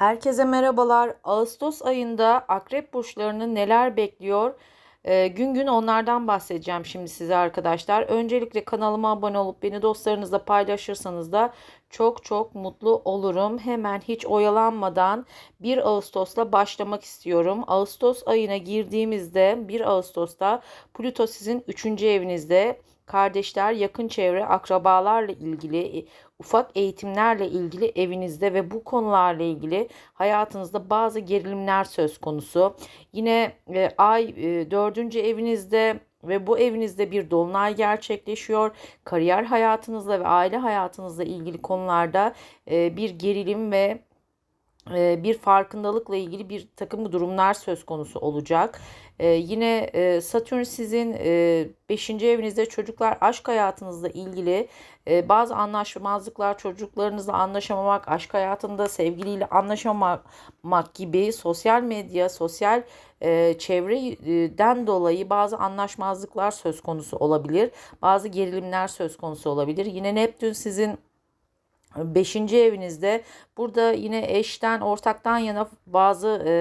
Herkese merhabalar. Ağustos ayında akrep burçlarını neler bekliyor? Ee, gün gün onlardan bahsedeceğim şimdi size arkadaşlar. Öncelikle kanalıma abone olup beni dostlarınızla paylaşırsanız da çok çok mutlu olurum. Hemen hiç oyalanmadan 1 Ağustos'la başlamak istiyorum. Ağustos ayına girdiğimizde 1 Ağustos'ta Plüto sizin 3. evinizde kardeşler, yakın çevre, akrabalarla ilgili, e, ufak eğitimlerle ilgili evinizde ve bu konularla ilgili hayatınızda bazı gerilimler söz konusu. Yine e, ay e, 4. evinizde ve bu evinizde bir dolunay gerçekleşiyor. Kariyer hayatınızla ve aile hayatınızla ilgili konularda e, bir gerilim ve e, bir farkındalıkla ilgili bir takım durumlar söz konusu olacak. Ee, yine e, Satürn sizin 5. E, evinizde çocuklar aşk hayatınızla ilgili e, bazı anlaşmazlıklar, çocuklarınızla anlaşamamak, aşk hayatında sevgiliyle anlaşamamak gibi sosyal medya, sosyal e, çevreden dolayı bazı anlaşmazlıklar söz konusu olabilir. Bazı gerilimler söz konusu olabilir. Yine Neptün sizin Beşinci evinizde burada yine eşten ortaktan yana bazı e,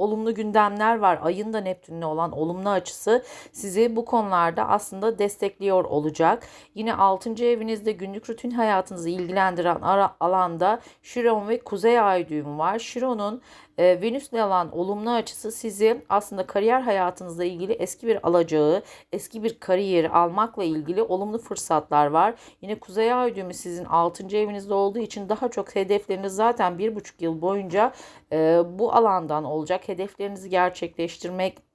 olumlu gündemler var. Ayın da Neptün'le olan olumlu açısı sizi bu konularda aslında destekliyor olacak. Yine 6. evinizde günlük rutin hayatınızı ilgilendiren alanda Şiron ve Kuzey Ay düğümü var. Şiron'un e, Venüs'le olan olumlu açısı sizi aslında kariyer hayatınızla ilgili eski bir alacağı, eski bir kariyeri almakla ilgili olumlu fırsatlar var. Yine Kuzey Ay düğümü sizin 6. evinizde olduğu için daha çok hedefleriniz zaten 1,5 yıl boyunca e, bu alandan olacak. Hedeflerinizi gerçekleştirmek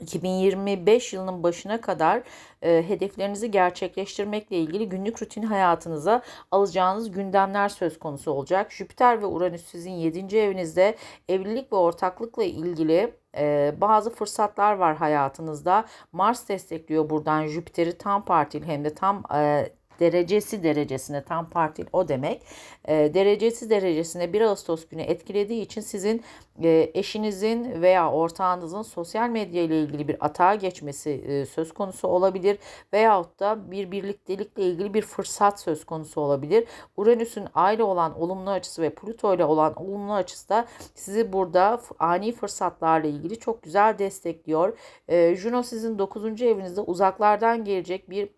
2025 yılının başına kadar e, hedeflerinizi gerçekleştirmekle ilgili günlük rutin hayatınıza alacağınız gündemler söz konusu olacak. Jüpiter ve Uranüs sizin 7. evinizde evlilik ve ortaklıkla ilgili e, bazı fırsatlar var hayatınızda. Mars destekliyor buradan Jüpiter'i tam partili hem de tam e, derecesi derecesine tam partil o demek. E, derecesi derecesine 1 Ağustos günü etkilediği için sizin e, eşinizin veya ortağınızın sosyal medya ile ilgili bir atağa geçmesi e, söz konusu olabilir veyahut da bir birliktelikle ilgili bir fırsat söz konusu olabilir. Uranüs'ün aile olan olumlu açısı ve Plüto ile olan olumlu açısı da sizi burada ani fırsatlarla ilgili çok güzel destekliyor. E, Juno sizin 9. evinizde uzaklardan gelecek bir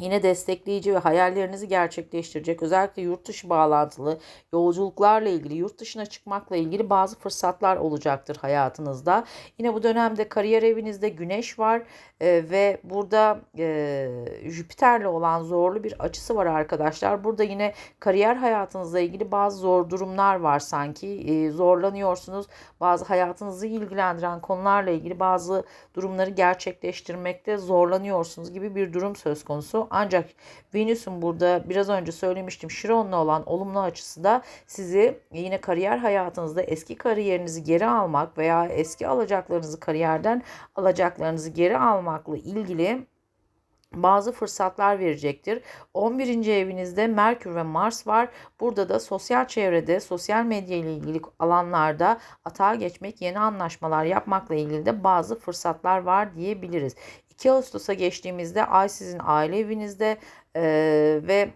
yine destekleyici ve hayallerinizi gerçekleştirecek özellikle yurt dışı bağlantılı yolculuklarla ilgili yurt dışına çıkmakla ilgili bazı fırsatlar olacaktır hayatınızda. Yine bu dönemde kariyer evinizde güneş var e, ve burada e, Jüpiter'le olan zorlu bir açısı var arkadaşlar. Burada yine kariyer hayatınızla ilgili bazı zor durumlar var sanki e, zorlanıyorsunuz. Bazı hayatınızı ilgilendiren konularla ilgili bazı durumları gerçekleştirmekte zorlanıyorsunuz gibi bir durum söz konusu. Ancak Venüs'ün burada biraz önce söylemiştim Şiron'la olan olumlu açısı da sizi yine kariyer hayatınızda eski kariyerinizi geri almak veya eski alacaklarınızı kariyerden alacaklarınızı geri almakla ilgili bazı fırsatlar verecektir. 11. evinizde Merkür ve Mars var. Burada da sosyal çevrede, sosyal medya ile ilgili alanlarda atağa geçmek, yeni anlaşmalar yapmakla ilgili de bazı fırsatlar var diyebiliriz. 2 Ağustos'a geçtiğimizde Ay sizin aile evinizde e, ve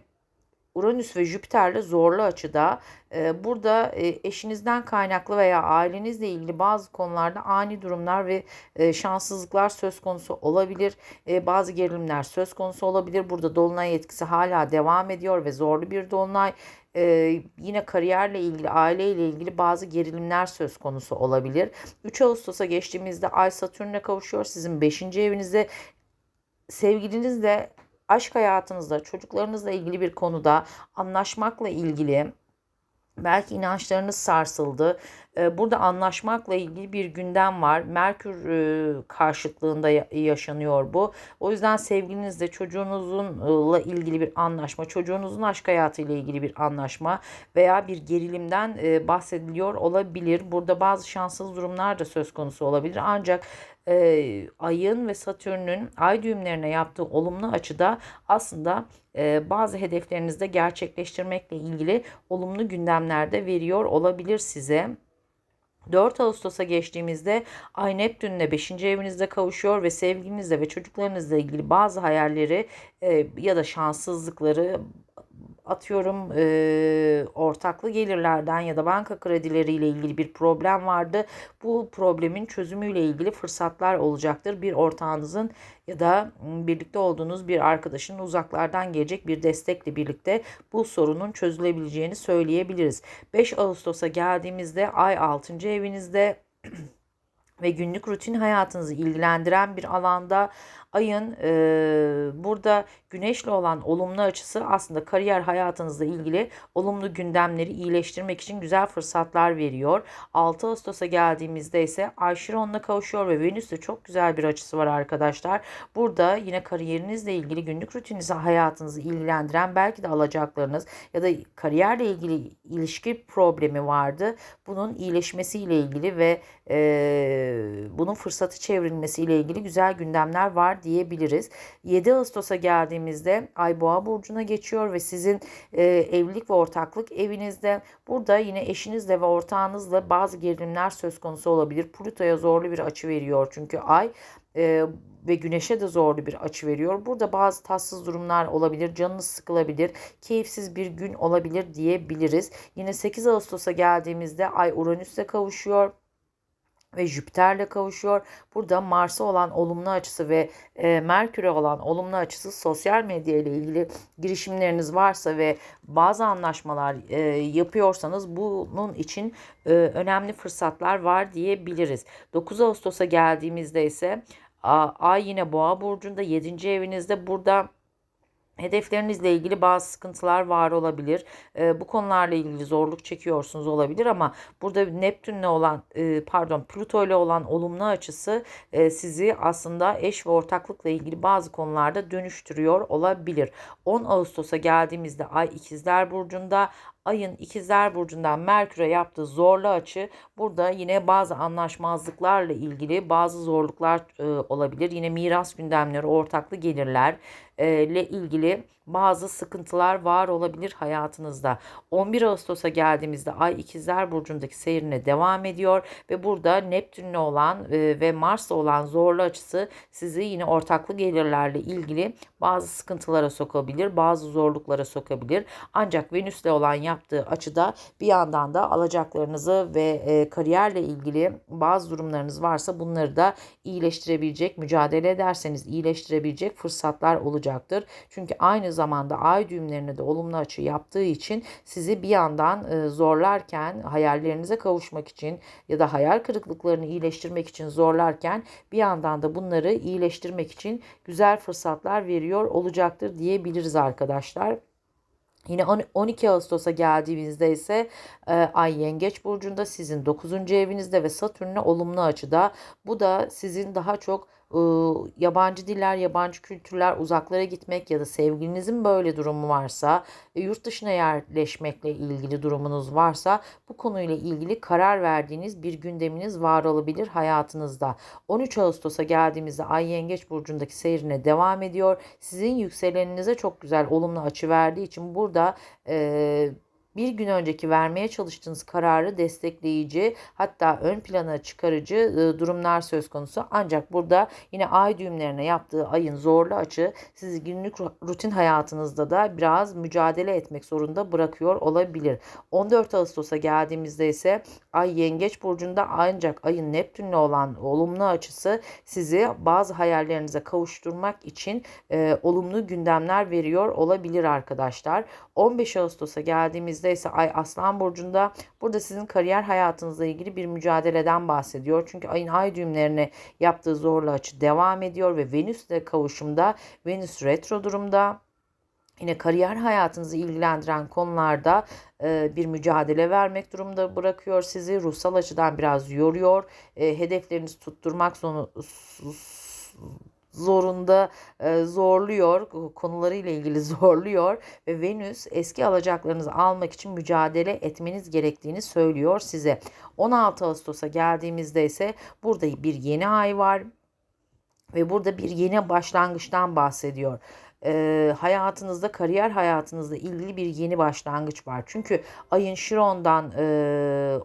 Uranüs ve Jüpiter'le zorlu açıda. E, burada e, eşinizden kaynaklı veya ailenizle ilgili bazı konularda ani durumlar ve e, şanssızlıklar söz konusu olabilir. E, bazı gerilimler söz konusu olabilir. Burada dolunay etkisi hala devam ediyor ve zorlu bir dolunay. Ee, yine kariyerle ilgili, aileyle ilgili bazı gerilimler söz konusu olabilir. 3 Ağustos'a geçtiğimizde Ay Satürn'e kavuşuyor. Sizin 5. evinizde sevgilinizle aşk hayatınızda, çocuklarınızla ilgili bir konuda anlaşmakla ilgili Belki inançlarınız sarsıldı. Ee, burada anlaşmakla ilgili bir gündem var. Merkür e, karşıtlığında yaşanıyor bu. O yüzden sevgilinizle çocuğunuzunla ilgili bir anlaşma, çocuğunuzun aşk hayatıyla ilgili bir anlaşma veya bir gerilimden e, bahsediliyor olabilir. Burada bazı şanssız durumlar da söz konusu olabilir. Ancak e, ayın ve Satürn'ün ay düğümlerine yaptığı olumlu açıda aslında bazı hedeflerinizde gerçekleştirmekle ilgili olumlu gündemlerde veriyor olabilir size. 4 Ağustos'a geçtiğimizde Ay Neptün'le 5. evinizde kavuşuyor ve sevgilinizle ve çocuklarınızla ilgili bazı hayalleri e, ya da şanssızlıkları atıyorum e, ortaklı gelirlerden ya da banka kredileriyle ilgili bir problem vardı. Bu problemin çözümüyle ilgili fırsatlar olacaktır. Bir ortağınızın ya da birlikte olduğunuz bir arkadaşın uzaklardan gelecek bir destekle birlikte bu sorunun çözülebileceğini söyleyebiliriz. 5 Ağustos'a geldiğimizde ay 6. evinizde ve günlük rutin hayatınızı ilgilendiren bir alanda ayın e, burada güneşle olan olumlu açısı aslında kariyer hayatınızla ilgili olumlu gündemleri iyileştirmek için güzel fırsatlar veriyor. 6 Ağustos'a geldiğimizde ise Ay Şiron'la kavuşuyor ve Venüs'te çok güzel bir açısı var arkadaşlar. Burada yine kariyerinizle ilgili günlük rutininizi hayatınızı ilgilendiren belki de alacaklarınız ya da kariyerle ilgili ilişki problemi vardı. Bunun iyileşmesiyle ilgili ve e, bunun fırsatı çevrilmesiyle ilgili güzel gündemler var diyebiliriz. 7 Ağustos'a geldiğimizde Ay Boğa burcuna geçiyor ve sizin e, evlilik ve ortaklık evinizde burada yine eşinizle ve ortağınızla bazı gerilimler söz konusu olabilir. Plüto'ya zorlu bir açı veriyor çünkü Ay e, ve güneşe de zorlu bir açı veriyor. Burada bazı tatsız durumlar olabilir, canınız sıkılabilir, keyifsiz bir gün olabilir diyebiliriz. Yine 8 Ağustos'a geldiğimizde Ay Uranüs'le kavuşuyor ve Jüpiter'le kavuşuyor. Burada Mars'a olan olumlu açısı ve e, Merkür'e olan olumlu açısı sosyal medya ile ilgili girişimleriniz varsa ve bazı anlaşmalar e, yapıyorsanız bunun için e, önemli fırsatlar var diyebiliriz. 9 Ağustos'a geldiğimizde ise Ay yine Boğa burcunda 7. evinizde burada Hedeflerinizle ilgili bazı sıkıntılar var olabilir. E, bu konularla ilgili zorluk çekiyorsunuz olabilir ama burada Neptün'le olan e, pardon Plüto ile olan olumlu açısı e, sizi aslında eş ve ortaklıkla ilgili bazı konularda dönüştürüyor olabilir. 10 Ağustos'a geldiğimizde Ay İkizler Burcu'nda ayın ikizler burcundan Merkür'e yaptığı zorlu açı burada yine bazı anlaşmazlıklarla ilgili bazı zorluklar e, olabilir. Yine miras gündemleri, ortaklı gelirler e, ilgili bazı sıkıntılar var olabilir hayatınızda. 11 Ağustos'a geldiğimizde Ay İkizler Burcu'ndaki seyrine devam ediyor ve burada Neptün'le olan e, ve Mars'la olan zorlu açısı sizi yine ortaklı gelirlerle ilgili bazı sıkıntılara sokabilir, bazı zorluklara sokabilir. Ancak Venüs'le olan yaptığı açıda bir yandan da alacaklarınızı ve e, kariyerle ilgili bazı durumlarınız varsa bunları da iyileştirebilecek, mücadele ederseniz iyileştirebilecek fırsatlar olacaktır. Çünkü aynı zamanda ay düğümlerine de olumlu açı yaptığı için sizi bir yandan e, zorlarken hayallerinize kavuşmak için ya da hayal kırıklıklarını iyileştirmek için zorlarken bir yandan da bunları iyileştirmek için güzel fırsatlar veriyor olacaktır diyebiliriz arkadaşlar. Yine 12 Ağustos'a geldiğimizde ise e, Ay Yengeç Burcu'nda sizin 9. evinizde ve Satürn'e olumlu açıda. Bu da sizin daha çok yabancı diller, yabancı kültürler, uzaklara gitmek ya da sevgilinizin böyle durumu varsa, e, yurt dışına yerleşmekle ilgili durumunuz varsa bu konuyla ilgili karar verdiğiniz bir gündeminiz var olabilir hayatınızda. 13 Ağustos'a geldiğimizde Ay Yengeç burcundaki seyrine devam ediyor. Sizin yükseleninize çok güzel olumlu açı verdiği için burada e, bir gün önceki vermeye çalıştığınız kararı destekleyici hatta ön plana çıkarıcı e, durumlar söz konusu. Ancak burada yine ay düğümlerine yaptığı ayın zorlu açı sizi günlük rutin hayatınızda da biraz mücadele etmek zorunda bırakıyor olabilir. 14 Ağustos'a geldiğimizde ise ay yengeç burcunda ancak ayın Neptün'le olan olumlu açısı sizi bazı hayallerinize kavuşturmak için e, olumlu gündemler veriyor olabilir arkadaşlar. 15 Ağustos'a geldiğimizde Burcu'nuzda ise Ay Aslan Burcu'nda burada sizin kariyer hayatınızla ilgili bir mücadeleden bahsediyor. Çünkü ayın ay düğümlerine yaptığı zorlu açı devam ediyor ve Venüs ile kavuşumda Venüs retro durumda. Yine kariyer hayatınızı ilgilendiren konularda e, bir mücadele vermek durumunda bırakıyor sizi. Ruhsal açıdan biraz yoruyor. E, hedeflerinizi tutturmak sonu zorunda e, zorluyor, konularıyla ilgili zorluyor ve Venüs eski alacaklarınızı almak için mücadele etmeniz gerektiğini söylüyor size. 16 Ağustos'a geldiğimizde ise burada bir yeni ay var ve burada bir yeni başlangıçtan bahsediyor. E, hayatınızda, kariyer hayatınızla ilgili bir yeni başlangıç var. Çünkü ayın Şiron'dan e,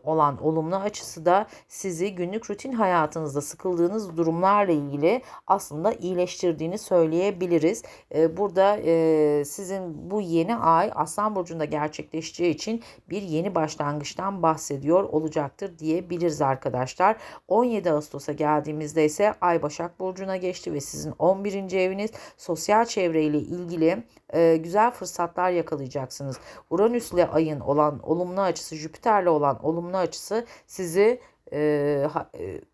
olan olumlu açısı da sizi günlük rutin hayatınızda sıkıldığınız durumlarla ilgili aslında iyileştirdiğini söyleyebiliriz. E, burada e, sizin bu yeni ay Aslan Burcu'nda gerçekleşeceği için bir yeni başlangıçtan bahsediyor olacaktır diyebiliriz arkadaşlar. 17 Ağustos'a geldiğimizde ise Ay Başak Burcu'na geçti ve sizin 11. eviniz sosyal çevreyle ilgili e, güzel fırsatlar yakalayacaksınız. Uranüs ile ayın olan olumlu açısı, Jüpiter'le olan olumlu açısı sizi e,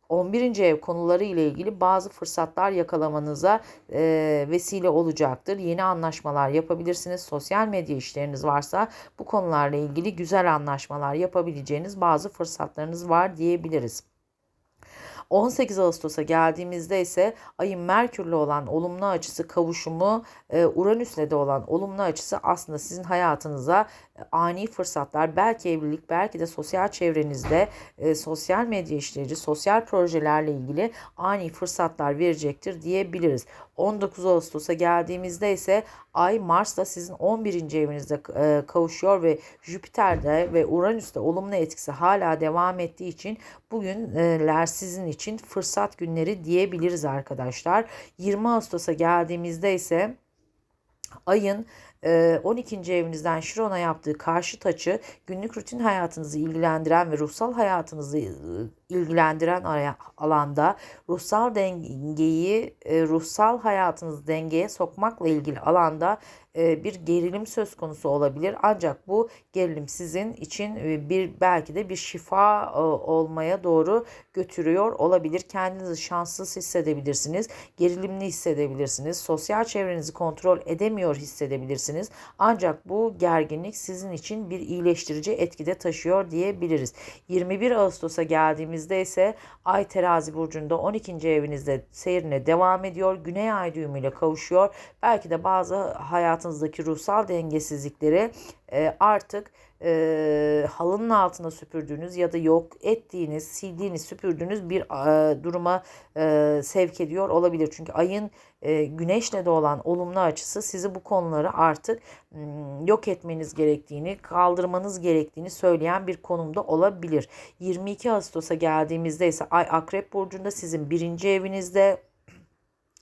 11. ev konuları ile ilgili bazı fırsatlar yakalamanıza e, vesile olacaktır. Yeni anlaşmalar yapabilirsiniz. Sosyal medya işleriniz varsa bu konularla ilgili güzel anlaşmalar yapabileceğiniz bazı fırsatlarınız var diyebiliriz. 18 Ağustos'a geldiğimizde ise ayın Merkür'le olan olumlu açısı kavuşumu e, Uranüs'le de olan olumlu açısı aslında sizin hayatınıza ani fırsatlar belki evlilik belki de sosyal çevrenizde e, sosyal medya işleri sosyal projelerle ilgili ani fırsatlar verecektir diyebiliriz. 19 Ağustos'a geldiğimizde ise Ay Mars'la sizin 11. evinizde e, kavuşuyor ve Jüpiter'de ve Uranüs'te olumlu etkisi hala devam ettiği için bugünler sizin için fırsat günleri diyebiliriz arkadaşlar. 20 Ağustos'a geldiğimizde ise ayın 12. Ee, evinizden Şiron'a yaptığı karşıt açı günlük rutin hayatınızı ilgilendiren ve ruhsal hayatınızı ilgilendiren alanda ruhsal dengeyi e, ruhsal hayatınızı dengeye sokmakla ilgili alanda e, bir gerilim söz konusu olabilir. Ancak bu gerilim sizin için e, bir belki de bir şifa olmaya doğru götürüyor olabilir. Kendinizi şanssız hissedebilirsiniz. Gerilimli hissedebilirsiniz. Sosyal çevrenizi kontrol edemiyor hissedebilirsiniz. Ancak bu gerginlik sizin için bir iyileştirici etkide taşıyor diyebiliriz. 21 Ağustos'a geldiğimiz evinizde ise Ay terazi burcunda 12. evinizde seyrine devam ediyor. Güney ay düğümüyle kavuşuyor. Belki de bazı hayatınızdaki ruhsal dengesizlikleri e, artık e, halının altına süpürdüğünüz ya da yok ettiğiniz, sildiğiniz, süpürdüğünüz bir e, duruma e, sevk ediyor olabilir. Çünkü ayın e, güneşle de olan olumlu açısı sizi bu konuları artık m, yok etmeniz gerektiğini, kaldırmanız gerektiğini söyleyen bir konumda olabilir. 22 Ağustos'a geldiğimizde ise Ay Akrep Burcu'nda sizin birinci evinizde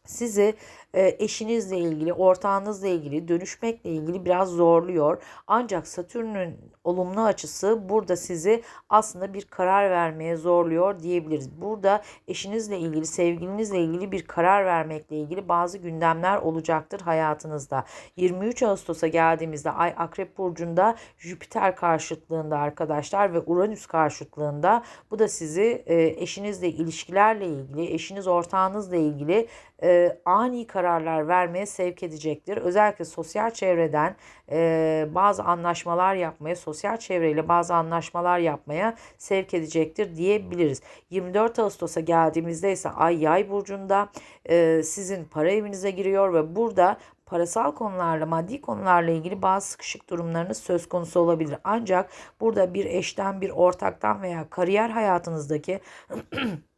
sizi e, eşinizle ilgili, ortağınızla ilgili, dönüşmekle ilgili biraz zorluyor. Ancak Satürn'ün olumlu açısı burada sizi aslında bir karar vermeye zorluyor diyebiliriz. Burada eşinizle ilgili, sevgilinizle ilgili bir karar vermekle ilgili bazı gündemler olacaktır hayatınızda. 23 Ağustos'a geldiğimizde Ay Akrep Burcu'nda Jüpiter karşıtlığında arkadaşlar ve Uranüs karşıtlığında bu da sizi e, eşinizle ilişkilerle ilgili, eşiniz ortağınızla ilgili e, ani kararlar vermeye sevk edecektir. Özellikle sosyal çevreden e, bazı anlaşmalar yapmaya, sosyal çevreyle bazı anlaşmalar yapmaya sevk edecektir diyebiliriz. 24 Ağustos'a geldiğimizde ise Ay Yay burcunda e, sizin para evinize giriyor ve burada parasal konularla, maddi konularla ilgili bazı sıkışık durumlarınız söz konusu olabilir. Ancak burada bir eşten, bir ortaktan veya kariyer hayatınızdaki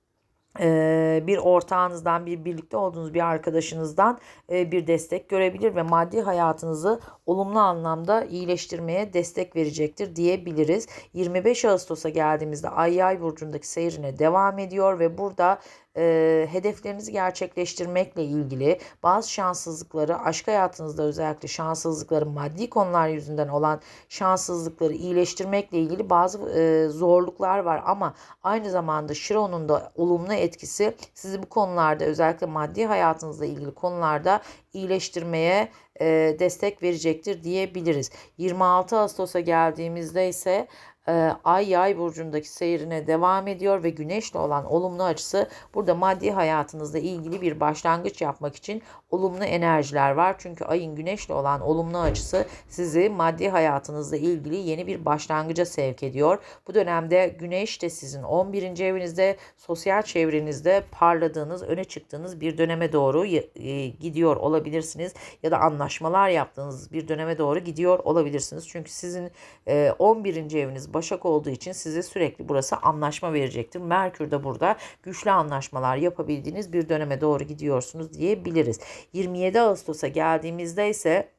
bir ortağınızdan, bir birlikte olduğunuz bir arkadaşınızdan bir destek görebilir ve maddi hayatınızı olumlu anlamda iyileştirmeye destek verecektir diyebiliriz. 25 Ağustos'a geldiğimizde Ay Yay burcundaki seyrine devam ediyor ve burada e, hedeflerinizi gerçekleştirmekle ilgili bazı şanssızlıkları, aşk hayatınızda özellikle şanssızlıkları, maddi konular yüzünden olan şanssızlıkları iyileştirmekle ilgili bazı e, zorluklar var ama aynı zamanda Şiron'un da olumlu etkisi sizi bu konularda özellikle maddi hayatınızla ilgili konularda iyileştirmeye destek verecektir diyebiliriz. 26 Ağustos'a geldiğimizde ise Ay Yay burcundaki seyrine devam ediyor ve Güneşle olan olumlu açısı burada maddi hayatınızla ilgili bir başlangıç yapmak için olumlu enerjiler var. Çünkü ayın Güneşle olan olumlu açısı sizi maddi hayatınızla ilgili yeni bir başlangıca sevk ediyor. Bu dönemde Güneş de sizin 11. evinizde sosyal çevrenizde parladığınız, öne çıktığınız bir döneme doğru e, gidiyor olabilirsiniz ya da anlaşmalar yaptığınız bir döneme doğru gidiyor olabilirsiniz. Çünkü sizin 11. E, eviniz Başak olduğu için size sürekli burası anlaşma verecektir. Merkür de burada güçlü anlaşmalar yapabildiğiniz bir döneme doğru gidiyorsunuz diyebiliriz. 27 Ağustos'a geldiğimizde ise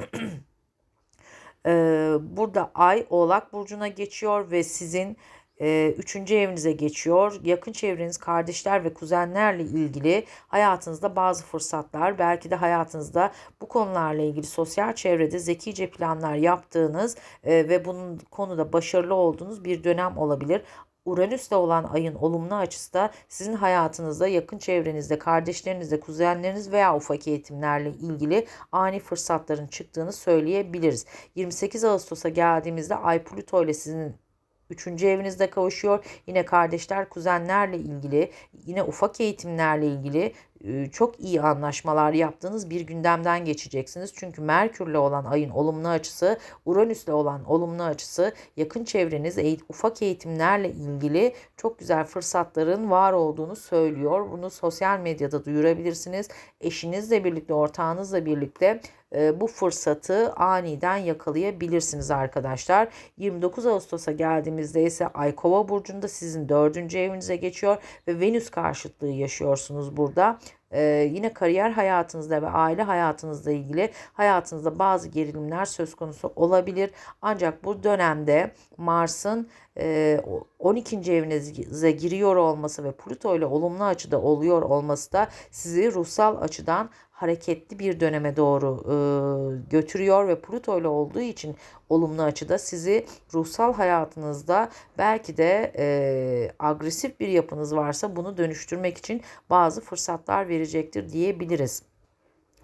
Ee, burada Ay Oğlak Burcu'na geçiyor ve sizin e, üçüncü evinize geçiyor. Yakın çevreniz, kardeşler ve kuzenlerle ilgili hayatınızda bazı fırsatlar, belki de hayatınızda bu konularla ilgili sosyal çevrede zekice planlar yaptığınız e, ve bunun konuda başarılı olduğunuz bir dönem olabilir. Uranüs'te olan ayın olumlu açısı da sizin hayatınızda, yakın çevrenizde, kardeşlerinizde, kuzenleriniz veya ufak eğitimlerle ilgili ani fırsatların çıktığını söyleyebiliriz. 28 Ağustos'a geldiğimizde Ay Plüto ile sizin Üçüncü evinizde kavuşuyor. Yine kardeşler, kuzenlerle ilgili, yine ufak eğitimlerle ilgili e, çok iyi anlaşmalar yaptığınız bir gündemden geçeceksiniz. Çünkü Merkür'le olan ayın olumlu açısı, Uranüs'le olan olumlu açısı, yakın çevreniz, ufak eğitimlerle ilgili çok güzel fırsatların var olduğunu söylüyor. Bunu sosyal medyada duyurabilirsiniz. Eşinizle birlikte, ortağınızla birlikte bu fırsatı aniden yakalayabilirsiniz arkadaşlar. 29 Ağustos'a geldiğimizde ise Ay Kova burcunda sizin dördüncü evinize geçiyor ve Venüs karşıtlığı yaşıyorsunuz burada. Ee, yine kariyer hayatınızda ve aile hayatınızla ilgili hayatınızda bazı gerilimler söz konusu olabilir. Ancak bu dönemde Mars'ın e, 12. evinize giriyor olması ve Plüto ile olumlu açıda oluyor olması da sizi ruhsal açıdan hareketli bir döneme doğru e, götürüyor ve Plüto ile olduğu için olumlu açıda sizi ruhsal hayatınızda belki de e, agresif bir yapınız varsa bunu dönüştürmek için bazı fırsatlar verecektir diyebiliriz.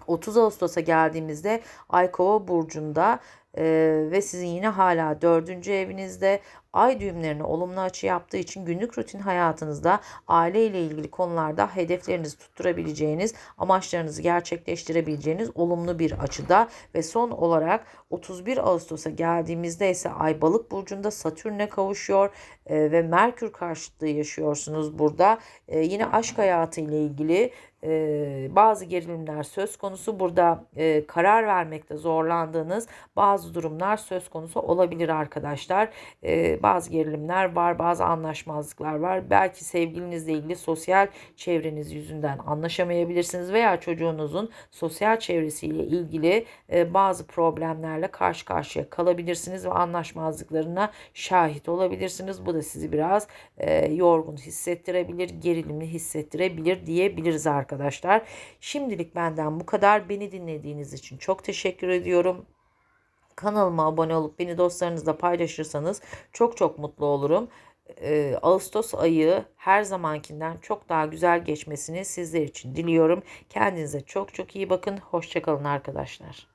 30 Ağustos'a geldiğimizde Ay Kova burcunda e, ve sizin yine hala dördüncü evinizde ay düğümlerine olumlu açı yaptığı için günlük rutin hayatınızda aile ile ilgili konularda hedeflerinizi tutturabileceğiniz, amaçlarınızı gerçekleştirebileceğiniz olumlu bir açıda ve son olarak 31 Ağustos'a geldiğimizde ise Ay Balık burcunda Satürn'e kavuşuyor e, ve Merkür karşıtlığı yaşıyorsunuz burada. E, yine aşk hayatı ile ilgili e, bazı gerilimler söz konusu. Burada e, karar vermekte zorlandığınız bazı durumlar söz konusu olabilir arkadaşlar. E, bazı gerilimler var, bazı anlaşmazlıklar var. Belki sevgilinizle ilgili sosyal çevreniz yüzünden anlaşamayabilirsiniz veya çocuğunuzun sosyal çevresiyle ilgili e, bazı problemlerle karşı karşıya kalabilirsiniz ve anlaşmazlıklarına şahit olabilirsiniz. Bu da sizi biraz e, yorgun hissettirebilir, gerilimli hissettirebilir diyebiliriz arkadaşlar. Şimdilik benden bu kadar. Beni dinlediğiniz için çok teşekkür ediyorum. Kanalıma abone olup beni dostlarınızla paylaşırsanız çok çok mutlu olurum. Ee, Ağustos ayı her zamankinden çok daha güzel geçmesini sizler için diliyorum. Kendinize çok çok iyi bakın. Hoşçakalın arkadaşlar.